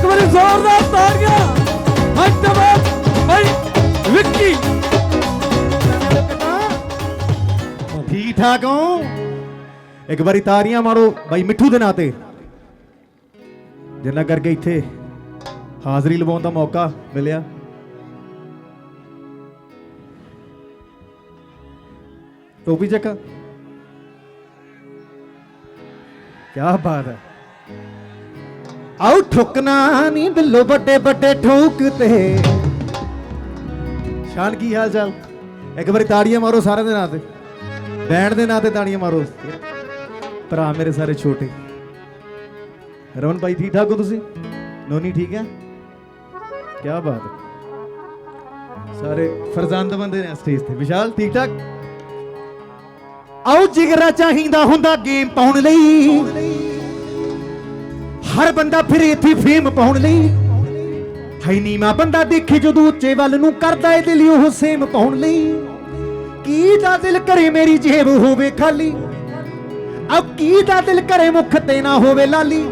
ਇੱਕ ਵਾਰੀ ਜ਼ੋਰਦਾਰ ਤਾੜੀਆਂ। ਹੱਟਵਾਦ ਭਾਈ ਵਿੱਕੀ। ਠੀਕ ਠਾਕ ਹੋ? ਇੱਕ ਵਾਰੀ ਤਾਰੀਆਂ ਮਾਰੋ ਬਾਈ ਮਿੱਠੂ ਦੇ ਨਾਂ ਤੇ। ਜਿੰਨਾ ਕਰਕੇ ਇੱਥੇ ਹਾਜ਼ਰੀ ਲਵਾਉਣ ਦਾ ਮੌਕਾ ਮਿਲਿਆ। ਟੋਪੀ ਚੱਕਾ। ਕੀ ਬਾਤ ਹੈ। ਆਉ ਠੁਕਣਾ ਨਹੀਂ ਬਿੱਲੋ, ਵੱਡੇ ਵੱਡੇ ਠੋਕ ਤੇ। ਸ਼ਾਨ, ਕੀ ਹਾਲ ਚਾਲ? ਇੱਕ ਵਾਰੀ ਤਾੜੀਆਂ ਮਾਰੋ ਸਾਰਿਆਂ ਦੇ ਨਾਂ ਤੇ। ਬੈਂਡ ਦੇ ਨਾਂ ਤੇ ਤਾੜੀਆਂ ਮਾਰੋ। ਭਰਾ ਮੇਰੇ ਸਾਰੇ ਛੋਟੇ। ਰਮਨ ਭਾਈ, ਠੀਕ ਠਾਕ ਹੋ ਤੁਸੀਂ? ਨੋਨੀ, ਠੀਕ ਹੈ? ਕੀ ਬਾਤ ਹੈ। ਸਾਰੇ ਫਰਜ਼ੰਦ ਬੰਦੇ ਨੇ ਸਟੇਜ ਤੇ। ਵਿਸ਼ਾਲ, ਠੀਕ ਠਾਕ? ਆਓ, ਜਿਗਰਾ ਚਾਹੀਦਾ ਹੁੰਦਾ ਗੇਮ ਪਾਉਣ ਲਈ। ਹਰ ਬੰਦਾ ਫਿਰ ਇੱਥੇ ਫੇਮ ਪਾਉਣ ਲਈ ਹੈ ਨੀਮਾ ਬੰਦਾ ਦੇਖੇ ਜਦੋਂ ਉੱਚੇ ਵੱਲ ਨੂੰ ਕਰਦਾ ਏ ਦਿਲ ਉਹ ਸੇਮ ਪਾਉਣ ਲਈ। ਕੀ ਦਾ ਦਿਲ ਕਰੇ ਮੇਰੀ ਜੇਬ ਹੋਵੇ ਖਾਲੀ? ਅਬ ਕੀ ਦਾ ਦਿਲ ਕਰੇ ਮੁਖ ਤੇ ਨਾ ਹੋਵੇ ਲਾਲੀ?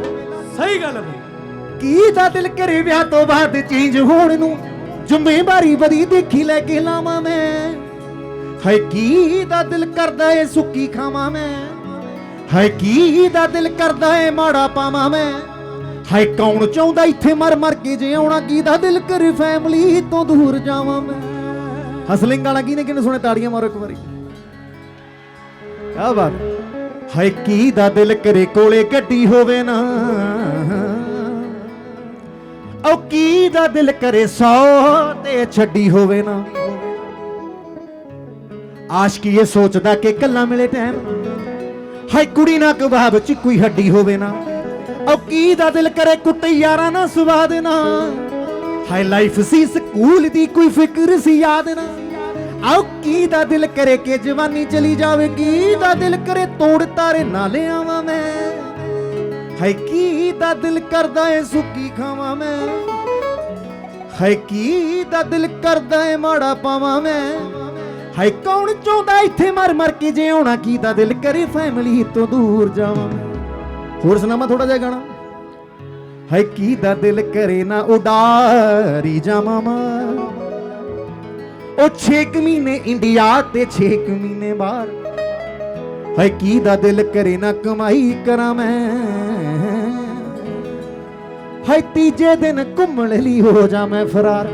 ਸਹੀ ਗੱਲ ਹੈ ਭਾਈ ਕੀ ਦਾ ਦਿਲ ਕਰੇ ਵਿਆਹ ਤੋਂ ਬਾਅਦ ਚੇਂਜ ਹੋਣ ਨੂੰ? ਜ਼ਿੰਮੇਵਾਰੀ ਬੜੀ ਦੇਖੀ ਲੈ ਕੇ ਲਾਵਾਂ ਮੈਂ। ਹਾਏ ਕੀ ਦਾ ਦਿਲ ਕਰਦਾ ਏ ਸੁੱਕੀ ਖਾਵਾਂ ਮੈਂ? ਹਾਏ ਕੀ ਦਾ ਦਿਲ ਕਰਦਾ ਏ ਮਾੜਾ ਪਾਵਾਂ ਮੈਂ? ਹਾਏ ਕੌਣ ਚਾਹੁੰਦਾ ਇੱਥੇ ਮਰ ਮਰ ਕੇ ਜਿਉਣਾ ਕੀ ਦਾ ਦਿਲ ਕਰੇ ਫੈਮਿਲੀ ਤੋਂ ਦੂਰ ਜਾਵਾਂ ਮੈਂ? ਹਸਲਿੰਗ ਵਾਲਾ ਕਿਨੇ ਕਿਨੇ ਸੁਣੇ ਤਾੜੀਆਂ ਮਾਰੋ ਇੱਕ ਵਾਰੀ? ਕੀ ਬਾਤ ਹਾਏ ਕੀ ਦਾ ਦਿਲ ਕਰੇ ਕੋਲੇ ਗੱਡੀ ਹੋਵੇ ਨਾ? ਓ ਕੀ ਦਾ ਦਿਲ ਕਰੇ ਸੌ ਤੇ ਛੱਡੀ ਹੋਵੇ ਨਾ? ਆਸ਼ਕੀ ਇਹ ਸੋਚਦਾ ਕਿ ਕੱਲਾ ਮਿਲੇ ਟਾਈਮ। ਹਾਏ ਕੁੜੀ ਨਾ ਕਬਾਬ ਚ ਕੋਈ ਹੱਡੀ ਹੋਵੇ ਨਾ? ਓ ਕੀ ਦਾ ਦਿਲ ਕਰੇ ਕੁੱਟ ਯਾਰਾਂ ਨਾ ਸਵਾਦ ਦੇਣਾ ਹਾਏ ਲਾਈਫ ਸੀ ਸਕੂਲ ਦੀ ਕੋਈ ਫਿਕਰ ਸੀ ਯਾਦ ਨਾ ਆਓ ਕੀ ਦਾ ਦਿਲ ਕਰੇ ਕਿ ਜਵਾਨੀ ਚਲੀ ਜਾਵੇ? ਕੀ ਦਾ ਦਿਲ ਕਰੇ ਤੋੜ ਤਾਰੇ ਨਾਲੇ ਆਵਾਂ ਮੈਂ? ਹਾਏ, ਕੀ ਦਾ ਦਿਲ ਕਰਦਾ ਏ ਸੁੱਕੀ ਖਾਵਾਂ ਮੈਂ? ਹਾਈ ਕੀ ਦਾ ਦਿਲ ਕਰਦਾ ਏ ਮਾੜਾ ਪਾਵਾਂ ਮੈਂ? ਹਾਏ, ਕੌਣ ਚਾਹੁੰਦਾ ਇੱਥੇ ਮਰ ਮਰ ਕੇ ਜਿਉਣਾ ਕੀ ਦਾ ਦਿਲ ਕਰੇ ਫੈਮਿਲੀ ਤੋਂ ਦੂਰ ਜਾਵਾਂ ਹੋਰ ਸੁਣਾਵਾਂ ਥੋੜਾ ਜਿਹਾ ਗਾਣਾ? ਹਾਏ, ਕੀ ਦਾ ਦਿਲ ਕਰੇ ਨਾ ਉਡਾਰੀ ਜਾਵਾਂ ਮੈਂ। ਉਹ 6 ਮਹੀਨੇ ਇੰਡੀਆ ਤੇ 6 ਮਹੀਨੇ ਬਾਹਰ। ਹਾਏ, ਕੀ ਦਾ ਦਿਲ ਕਰੇ ਨਾ ਕਮਾਈ ਕਰਾਂ ਮੈਂ। ਹਾਏ, ਤੀਜੇ ਦਿਨ ਘੁੰਮਣ ਲਈ ਹੋ ਜਾ ਮੈਂ ਫਰਾਰ।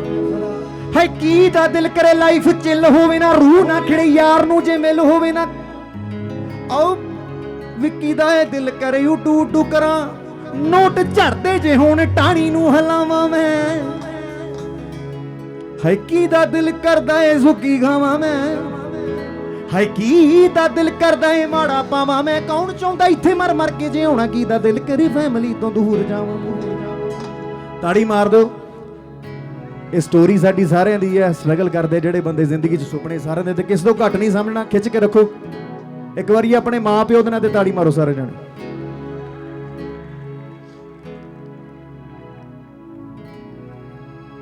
ਹਾਏ, ਕੀ ਦਾ ਦਿਲ ਕਰੇ ਲਾਈਫ ਚਿੱਲ ਹੋਵੇ ਨਾ, ਰੂਹ ਨਾ ਖਿੜੇ ਯਾਰ ਨੂੰ ਜੇ ਮਿਲ ਹੋਵੇ ਨਾ। ਆਓ ਵਿੱਕੀ ਦਾ ਇਹ ਦਿਲ ਕਰੇ ਯੂ ਟੂ ਕਰਾਂ। ਨੋਟ ਝੜਦੇ ਜੇ ਹੁਣ ਟਾਣੀ ਨੂੰ ਹਲਾਵਾਂ ਮੈਂ। ਹਾਏ ਕੀ ਦਾ ਦਿਲ ਕਰਦਾ ਏ ਸੁੱਕੀ ਖਾਵਾਂ ਮੈਂ। ਹਾਏ ਕੀ ਦਾ ਦਿਲ ਕਰਦਾ ਏ ਮਾੜਾ ਪਾਵਾਂ ਮੈਂ। ਕੌਣ ਚਾਹੁੰਦਾ ਇੱਥੇ ਮਰ ਮਰ ਕੇ ਜਿਉਣਾ ਕੀ ਦਾ ਦਿਲ ਕਰੀ ਫੈਮਿਲੀ ਤੋਂ ਦੂਰ ਜਾਵਾਂ। ਤਾੜੀ ਮਾਰ ਦਿਓ। ਇਹ ਸਟੋਰੀ ਸਾਡੀ ਸਾਰਿਆਂ ਦੀ ਹੈ। ਸਟਰਗਲ ਕਰਦੇ ਜਿਹੜੇ ਬੰਦੇ ਜ਼ਿੰਦਗੀ 'ਚ ਸੁਪਨੇ ਸਾਰਿਆਂ ਦੇ ਤੇ ਕਿਸ ਤੋਂ ਘੱਟ ਨਹੀਂ ਸਮਝਣਾ ਖਿੱਚ ਕੇ ਰੱਖੋ। ਇੱਕ ਵਾਰੀ ਆਪਣੇ ਮਾਂ ਪਿਓ ਦੇ ਨਾਲ ਤੇ ਤਾੜੀ ਮਾਰੋ ਸਾਰੇ ਜਣੇ।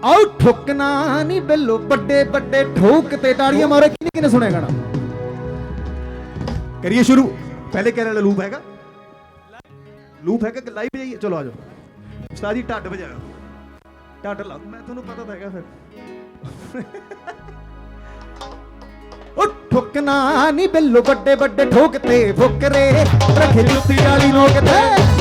ਆਉ ਠੁਕਣਾ ਨਹੀਂ ਬਿੱਲੋ, ਵੱਡੇ ਵੱਡੇ ਠੋਕ ਤੇ ਤਾੜੀਆਂ ਮਾਰੋ ਕਿਨੇ ਕਿਨੇ ਸੁਣਿਆ ਗਾਣਾ? ਕਰੀਏ ਸ਼ੁਰੂ। ਪਹਿਲੇ ਕਹਿ ਰਿਹਾ ਲੂਪ ਹੈਗਾ। ਲੂਪ ਹੈਗਾ ਕਿ ਲਾਈਵ ਜਾਈਏ? ਚਲੋ ਆ ਜਾਓ। ਉਸਤਾਦ ਜੀ, ਢੱਡ ਵਜਾਓ। ਢੱਡ ਲਾ, ਮੈਂ ਤੁਹਾਨੂੰ ਪਤਾ ਤਾਂ ਹੈਗਾ ਫਿਰ। ਠੁਕਣਾ ਨਹੀਂ ਬਿੱਲੋ ਵੱਡੇ ਵੱਡੇ ਠੋਕ ਤੇ ਫੁਕਰੇ ਰੱਖੇ ਜੁੱਤੀ ਵਾਲੀ ਨੋਕ ਤੇ।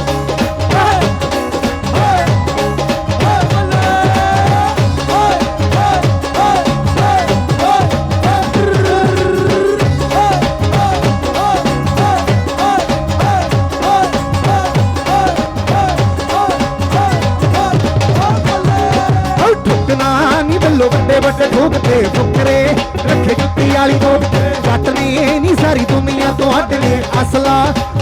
ਫੁਕਰੇ ਰੱਖੇ ਜੁੱਤੀ ਵਾਲੀ ਨੋਕ ਜੱਟ ਨੇ ਨਹੀਂ ਸਾਰੀ ਦੁਨੀਆ ਤੋਂ ਹੱਟ ਨੇ ਅਸਲਾ।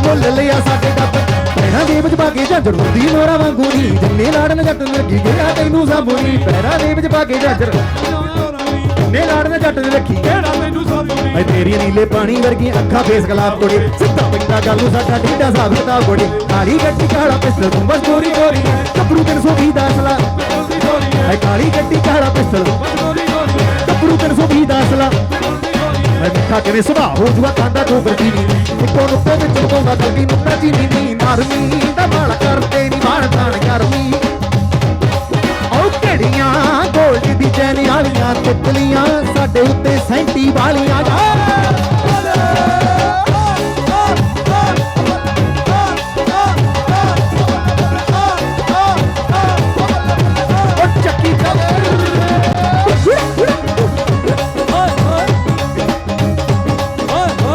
ਮੁੱਲ ਲਿਆ ਸਾਡੇ ਡੱਬ ਪੈਰਾਂ ਦੇ ਵਿੱਚ ਪਾ ਕੇ ਝਾਂਜਰ ਹੁੰਦੀ ਮੋਰਾ ਵਾਂਗੂ ਨੀ। ਜੰਨੇ ਲਾੜਨ ਜੱਟ ਲੱਗੀ ਗਿਆ ਤੈਨੂੰ ਸਾਬੂਨੀ ਪੈਰਾਂ ਦੇ ਵਿੱਚ ਪਾ ਕੇ ਝਾਂਜਰ ਨੇ। ਲਾੜਨ ਜੱਟ ਨੇ ਰੱਖੀ ਕਿਹੜਾ ਮੈਨੂੰ ਸਾਬੂਨੀ ਐ ਤੇਰੀਆਂ ਨੀਲੇ ਪਾਣੀ ਵਰਗੀਆਂ ਅੱਖਾਂ ਫੇਸ ਗਲਾਬ ਤੋੜੇ। ਸਿੱਧਾ ਪੈਂਦਾ ਗੱਲ ਸਾਡਾ ਢੀਡਾ ਸਾਬ ਕਿਤਾਬ ਕੋੜੇ ਕਾਲੀ ਗੱਡੀ ਕਾਲਾ ਪਿਸਤਲ, ਤੂੰ ਬਸ ਗੋਰੀ ਗੋਰੀ ਕੱਪੜੂ 320 ਦਾ ਅਸਲਾ। ਐ। ਕਾਲੀ ਗੱਡੀ ਕਾਲਾ ਪਿਸਤਲ ਕੱਪੜੂ 320 ਦਾ ਅਸਲਾ ਮੈਂ ਮਿੱਠਾ ਕਿਵੇਂ ਸੁਭਾਅ ਹੋ ਜੂਆ ਖਾਂਦਾ ਤੂੰ ਵਰਗੀ ਨੀ। ਇੱਕੋ ਨੁੱਤੇ ਵਿੱਚ ਲਗਾਉਂਦਾ ਕਲਬੀ ਨੁੱਤਾ ਜੀ ਨੀ ਨੀ ਨਰਮੀ ਦਾ ਮਾਲਾ ਕਰਦੇ ਨੀ ਬਾਣ ਤਾਣ ਕਰਮੀ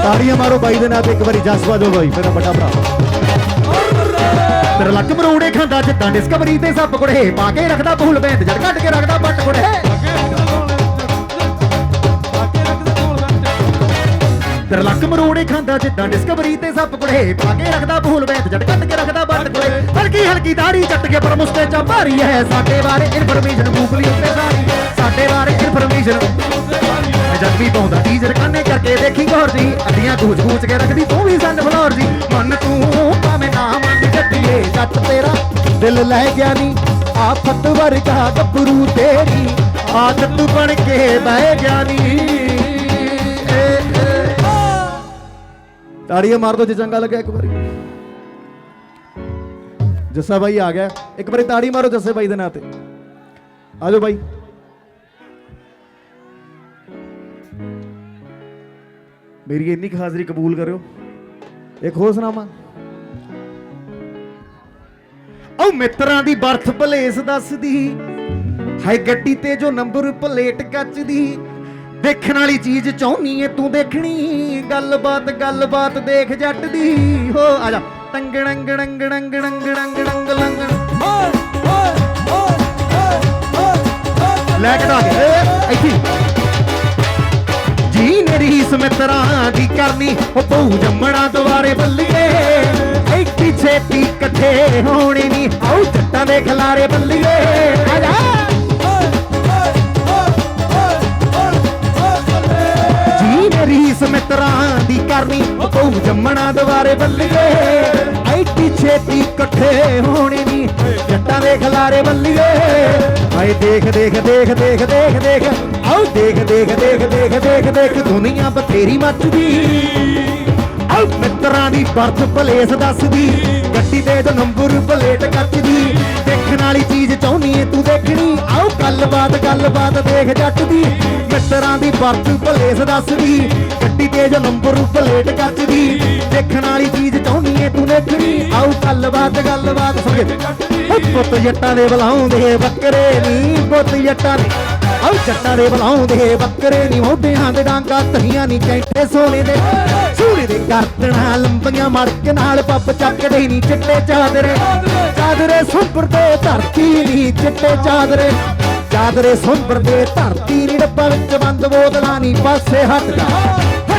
ਤਾੜੀਆਂ ਮਾਰੋ ਬਾਈ ਦੇ ਨਾਂ ਤੇ, ਇੱਕ ਵਾਰੀ ਜਸਵਾ ਜੋ ਬਾਈ ਮੇਰਾ ਵੱਡਾ ਭਰਾ ਤੇਰਾ ਲੱਕ ਮਰੋੜੇ ਖਾਂਦਾ, ਜਿੱਦਾਂ ਡਿਸਕਵਰੀ ਤੇ ਸੱਪ ਕੁੜੇ, ਪਾ ਕੇ ਰੱਖਦਾ ਭੂਲ ਬੈਂਦ, ਜੜ ਕੱਢ ਕੇ ਰੱਖਦਾ ਪੱਟ ਕੁੜੇ। ਤੇਰਾ ਲੱਕ ਮਰੋੜੇ ਖਾਂਦਾ, ਜਿੱਦਾਂ ਡਿਸਕਵਰੀ ਤੇ ਸੱਪ ਕੁੜੇ, ਪਾ ਕੇ ਰੱਖਦਾ ਭੂਲ ਬੈਂਦ, ਜੜ ਕੱਢ ਕੇ ਰੱਖਦਾ ਪੱਟ ਕੁੜੇ। ਹਲਕੀ ਹਲਕੀ ਦਾੜੀ ਚੱਟ ਕੇ ਪਰ ਮੁਸਤੇ ਚਾ ਭਾਰੀ ਹੈ। ਸਾਡੇ ਬਾਰੇ ਇਨਫੋਰਮੇਸ਼ਨ ਗੂਗਲੀ ਉੱਤੇ ਸਾਰੀ ਸਾਡੇ ਬਾਰੇ ਇਨਫੋਰਮੇਸ਼ਨ ਜਦ ਵੀ ਪਾਉਂਦਾ ਟੀਜ਼ਰ ਕੰਨੇ ਕਰਕੇ ਦੇਖੀ ਗੌਰ ਜੀ ਅੱਡੀਆਂ ਗੂਚ ਗੂਚ ਕੇ ਰੱਖਦੀ ਤੂੰ ਵੀ ਸੰਨ ਫਲੋਰ ਜੀ ਮਨ ਤੂੰ ਭਾਵੇਂ ਨਾ ਮੰਨ ਜੱਟੀਏ ਜੱਟ ਤੇਰਾ ਦਿਲ ਲੈ ਗਿਆ ਨੀ। ਆਫਤ ਵਰਗਾ ਗੱਭਰੂ ਤੇਰੀ ਆਦਤ ਬਣ ਕੇ ਬਹਿ ਗਿਆ ਨੀ। ਏ, ਏ। ਤਾੜੀਆਂ ਮਾਰ ਦੋ ਜੇ ਚੰਗਾ ਲੱਗਿਆ ਇੱਕ ਵਾਰੀ। ਜੱਸਾ ਬਾਈ ਆ ਗਿਆ। ਇੱਕ ਵਾਰੀ ਤਾੜੀ ਮਾਰੋ ਜੱਸੇ ਬਾਈ ਦੇ ਨਾਂ ਤੇ। ਆ ਜਾਓ ਬਾਈ। ਮੇਰੀ ਇੰਨੀ ਕੁ ਹਾਜ਼ਰੀ ਕਬੂਲ ਕਰਿਓ। ਇੱਕ ਹੋਰ ਸੁਣਾਵਾਂ। ਉਹ ਮਿੱਤਰਾਂ ਦੀ ਬਰਥ ਪਲੇਸ ਦੱਸਦੀ। ਹਾਏ ਗੱਡੀ ਤੇ ਜੋ ਨੰਬਰ ਪਲੇਟ ਕੱਚਦੀ। ਦੇਖਣ ਵਾਲੀ ਚੀਜ਼ ਚਾਹੁੰਨੀ ਏ, ਤੂੰ ਦੇਖਣੀ। ਗੱਲਬਾਤ ਗੱਲਬਾਤ ਦੇਖ ਜੱਟ ਦੀ ਹੋ, ਆ ਜਾ। ਟੰਗੜੰਗ ਡੰਗ ਡੰਗ ਡੰਗ ਡੰਗ ਡੰਗ, ਲੰਗ। ਲੈ ਕੇ ਆ ਗਏ ਇੱਥੇ ਜੀ ਮੇਰੀ ਸਮਿਤਰਾਂ ਦੀ ਕਰਨੀ? ਉਹ ਪਊ ਜੰਮਣਾ ਦੁਆਰੇ ਬੱਲੀਏ। ਐਡੀ ਛੇਤੀ ਇਕੱਠੇ ਹੋਣੇ ਨਹੀਂ ਆਉ ਜੱਟਾਂ ਦੇ ਖਿਲਾਰੇ ਬੱਲੀਏ। ਆ ਜਾ ਜੀ ਮੇਰੀ ਦੀ ਕਰਨੀ? ਉਹ ਪਊ ਜੰਮਣਾ ਦੁਆਰੇ ਬੱਲੀਏ। ਛੇਤੀ ਇਕੱਠੇ ਹੋਣੇ ਨਹੀਂ ਜੱਟਾਂ ਦੇ ਖਲਾਰੇ ਬੱਲੀਏ। ਹਾਏ, ਦੇਖ ਦੇਖ ਦੇਖ ਦੇਖ ਦੇਖ ਦੇਖ। ਆਓ, ਦੇਖ ਦੇਖ ਦੇਖ ਦੇਖ ਦੇਖ ਦੇਖ। ਦੁਨੀਆ ਬਥੇਰੀ ਮੱਚਦੀ। ਆਉ ਮਿੱਤਰਾਂ ਦੀ ਬਰਥ ਪਲੇਸ ਦੱਸਦੀ। ਗੱਡੀ ਤੇ ਜੋ ਨੰਬਰ ਪਲੇਟ ਕੱਚਦੀ। ਦੇਖਣ ਵਾਲੀ ਚੀਜ਼ ਚਾਹੁੰਨੀ ਏ, ਤੂੰ ਦੇਖਣੀ। ਆਓ, ਗੱਲਬਾਤ ਗੱਲਬਾਤ ਦੇਖ ਜੱਟ ਦੀ। ਮਿੱਤਰਾਂ ਦੀ ਬਰਥ ਪਲੇਸ ਦੱਸਦੀ। ਗੱਡੀ ਤੇ ਜੋ ਨੰਬਰ ਪਲੇਟ ਕੱਚਦੀ। ਦੇਖਣ ਵਾਲੀ ਚੀਜ਼ ਚਾਹੁੰਨੀ ਏ, ਤੂੰ ਦੇਖਣੀ। ਗੱਲਬਾਤ ਗੱਲਬਾਤ ਸੁਣ ਪੁੱਤ ਜੱਟਾਂ ਦੇ ਬੁਲਾਉਂਦੇ ਬੱਕਰੇ ਨਹੀਂ ਪੁੱਤ ਜੱਟਾਂ ਦੇ। ਆਉ ਜੱਟਾਂ ਦੇ ਬੁਲਾਉਂਦੇ ਬੱਕਰੇ ਨਹੀਂ ਮੋਢਿਆਂ ਦੇ ਡਾਂਗਾ ਤਹੀਆਂ ਨਹੀਂ ਕੈਂਠੇ ਸੋਨੇ ਦੇ। ਸੂਰੇ ਦੇ ਕਰਤਣਾ ਲੰਬੀਆਂ ਮੜਕ ਨਾਲ ਪੱਪ ਚੱਕਦੇ ਨਹੀਂ ਚਿੱਟੇ ਚਾਦਰੇ। ਚਾਦਰੇ ਸੁੰਬਰ ਦੇ ਧਰਤੀ ਨਹੀਂ ਚਿੱਟੇ ਚਾਦਰੇ। ਚਾਦਰੇ ਸੁਪਰ ਦੇ ਧਰਤੀ ਨਹੀਂ ਡੱਬਾ ਵਿੱਚ ਬੰਦ ਬੋਤਲਾਂ ਨਹੀਂ ਪਾਸੇ ਹਟ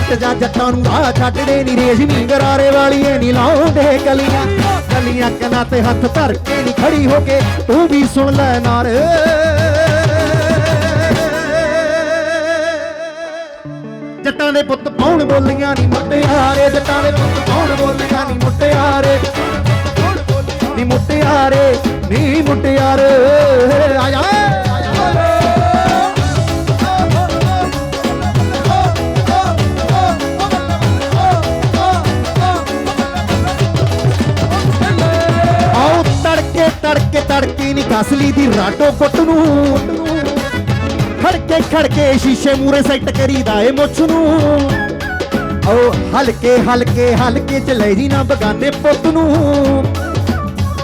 ਜਾ ਹਟ ਜੱਟਾਂ ਨੂੰ ਆ ਛੱਡਦੇ ਨਹੀਂ ਰੇਸ਼ਮੀ ਗਰਾਰੇ ਵਾਲੀਏ ਨਹੀਂ ਲਾਉਂਦੇ ਕਲੀਆਂ। ਕਲੀਆਂ ਕਨਾਂ ਤੇ ਹੱਥ ਧਰ ਕੇ ਨਹੀਂ ਖੜੀ ਹੋ ਕੇ ਤੂੰ ਵੀ ਸੁਣ ਲੈ ਨਾਰੇ। ਜੱਟਾਂ ਦੇ ਪੁੱਤ ਪਾਉਣ ਬੋਲੀਆਂ ਨਹੀਂ ਮੁੱਟਿਆਰੇ ਜੱਟਾਂ ਦੇ ਪੁੱਤ ਪਾਉਣ ਬੋਲੀਆਂ ਨਹੀਂ ਮੁੱਟਿਆਰੇ ਨਹੀਂ ਮੁੱਟਿਆਰੇ ਨਹੀਂ ਮੁੱਟਿਆਰੇ ਆ ਤੜਕੇ ਦੀ ਰਾਟੋ ਫੁੱਟ ਨੂੰ। ਖੜਕੇ ਖੜਕੇ ਸ਼ੀਸ਼ੇ ਮੂਰੇ ਸੈੱਟ ਕਰੀਦਾ ਏ ਮੁੱਛ ਨੂੰ। ਓ ਹਲਕੇ ਹਲਕੇ ਹਲਕੇ ਚ ਲੈ ਜੀ ਨਾ ਬਗਾਨੇ ਪੁੱਤ ਨੂੰ।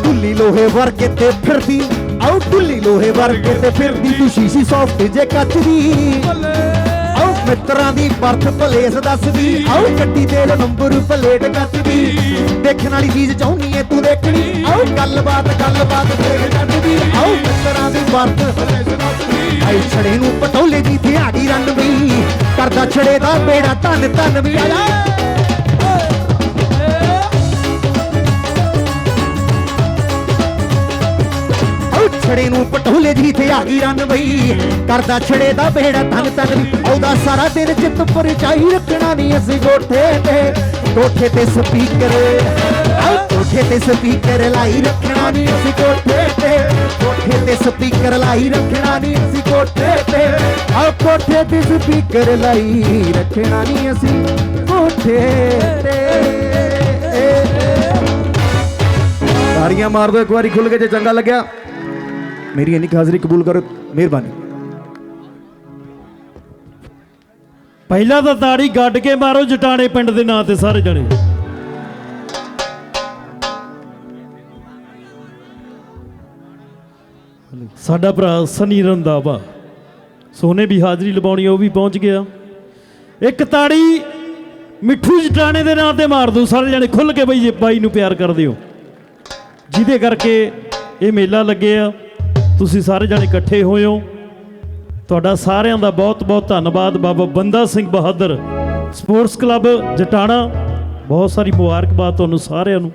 ਢੁੱਲੀ ਲੋਹੇ ਵਰਗੇ ਤੇ ਫਿਰਦੀ। ਆਉ ਢੁੱਲੀ ਲੋਹੇ ਵਰਗੇ ਤੇ ਫਿਰਦੀ, ਤੂੰ ਸ਼ੀਸ਼ੀ ਸੌਫਟ ਜੇ ਕੱਚ ਦੀ ਆਉ ਮਿੱਤਰਾਂ ਦੀ ਬਰਥ ਪਲੇਸ ਦੱਸਦੀ। ਆਉ ਗੱਡੀ ਤੇ ਨੰਬਰ ਪਲੇਟ ਕੱਚਦੀ ਦੇਖਣ ਵਾਲੀ ਚੀਜ਼ ਚਾਹੁੰਨੀ ਏ ਤੂੰ ਦੇਖਣੀ। ਆਉ ਗੱਲਬਾਤ ਗੱਲਬਾਤ ਦੇਖ ਜੱਟਦੀ ਆਉ ਮਿੱਤਰਾਂ ਦੀ ਬਰਥ ਪਲੇਸ ਦੱਸਦੀ। ਆਈ ਛੜੇ ਨੂੰ ਪਟੋਲੇ ਦੀ ਥਿਆੜੀ ਰੰਨ ਵੀ। ਕਰਦਾ ਛੜੇ ਦਾ ਬੇੜਾ ਧੰਨ ਧੰਨ ਵੀ। ਆ ਛੜੇ ਨੂੰ ਪਟੋਲੇ ਦੀ ਤੇ ਆ ਗਈ ਰੰਨ ਬਈ। ਕਰਦਾ ਛੜੇ ਦਾ ਬੇੜਾ ਤਨ ਤਨ ਆਉਦਾ ਸਾਰਾ ਦਿਨ ਚਿੱਤ ਪਰ ਰੱਖਣਾ ਨਹੀਂ ਅਸੀਂ ਗੋਠੇ ਤੇ। ਕੋਠੇ ਤੇ ਸਪੀਕਰ ਕੋਠੇ ਤੇ ਸਪੀਕਰ ਲਾਈ ਰੱਖਣਾ ਨਹੀਂ ਅਸੀਂ ਕੋਠੇ ਤੇ। ਕੋਠੇ ਤੇ ਸਪੀਕਰ ਲਾਈ ਰੱਖਣਾ ਨਹੀਂ ਅਸੀਂ ਕੋਠੇ ਤੇ। ਆਉ ਕੋਠੇ ਤੇ ਸਪੀਕਰ ਲਾਈ ਰੱਖਣਾ ਨਹੀਂ ਅਸੀਂ ਕੋਠੇ ਤੇ। ਤਾੜੀਆਂ ਮਾਰ ਦੋ ਇੱਕ ਵਾਰੀ ਖੁੱਲ ਕੇ ਜੇ ਚੰਗਾ ਲੱਗਿਆ। ਮੇਰੀ ਇੰਨੀ ਕੁ ਹਾਜ਼ਰੀ ਕਬੂਲ ਕਰੋ, ਮਿਹਰਬਾਨੀ। ਪਹਿਲਾਂ ਤਾਂ ਤਾੜੀ ਗੱਡ ਕੇ ਮਾਰੋ, ਜਟਾਣੇ ਪਿੰਡ ਦੇ ਨਾਂ ਤੇ ਸਾਰੇ ਜਣੇ। ਸਾਡਾ ਭਰਾ ਸਨੀ ਰੰਦਾਵਾ ਸੋਨੇ ਵੀ ਹਾਜ਼ਰੀ ਲਵਾਉਣੀ, ਉਹ ਵੀ ਪਹੁੰਚ ਗਿਆ। ਇੱਕ ਤਾੜੀ ਮਿੱਠੂ ਜਟਾਣੇ ਦੇ ਨਾਂ ਤੇ ਮਾਰ ਦੋ, ਸਾਰੇ ਜਣੇ ਖੁੱਲ ਕੇ ਬਈ ਜੇ ਬਾਈ ਨੂੰ ਪਿਆਰ ਕਰਦੇ ਹੋ। ਜਿਹਦੇ ਕਰਕੇ ਇਹ ਮੇਲਾ ਲੱਗਿਆ। ਤੁਸੀਂ ਸਾਰੇ ਜਣੇ ਇਕੱਠੇ ਹੋਏ ਹੋ। ਤੁਹਾਡਾ ਸਾਰਿਆਂ ਦਾ ਬਹੁਤ ਬਹੁਤ ਧੰਨਵਾਦ। ਬਾਬਾ ਬੰਦਾ ਸਿੰਘ ਬਹਾਦਰ ਸਪੋਰਟਸ ਕਲੱਬ ਜਟਾਣਾ, ਬਹੁਤ ਸਾਰੀ ਮੁਬਾਰਕਬਾਦ ਤੁਹਾਨੂੰ ਸਾਰਿਆਂ ਨੂੰ।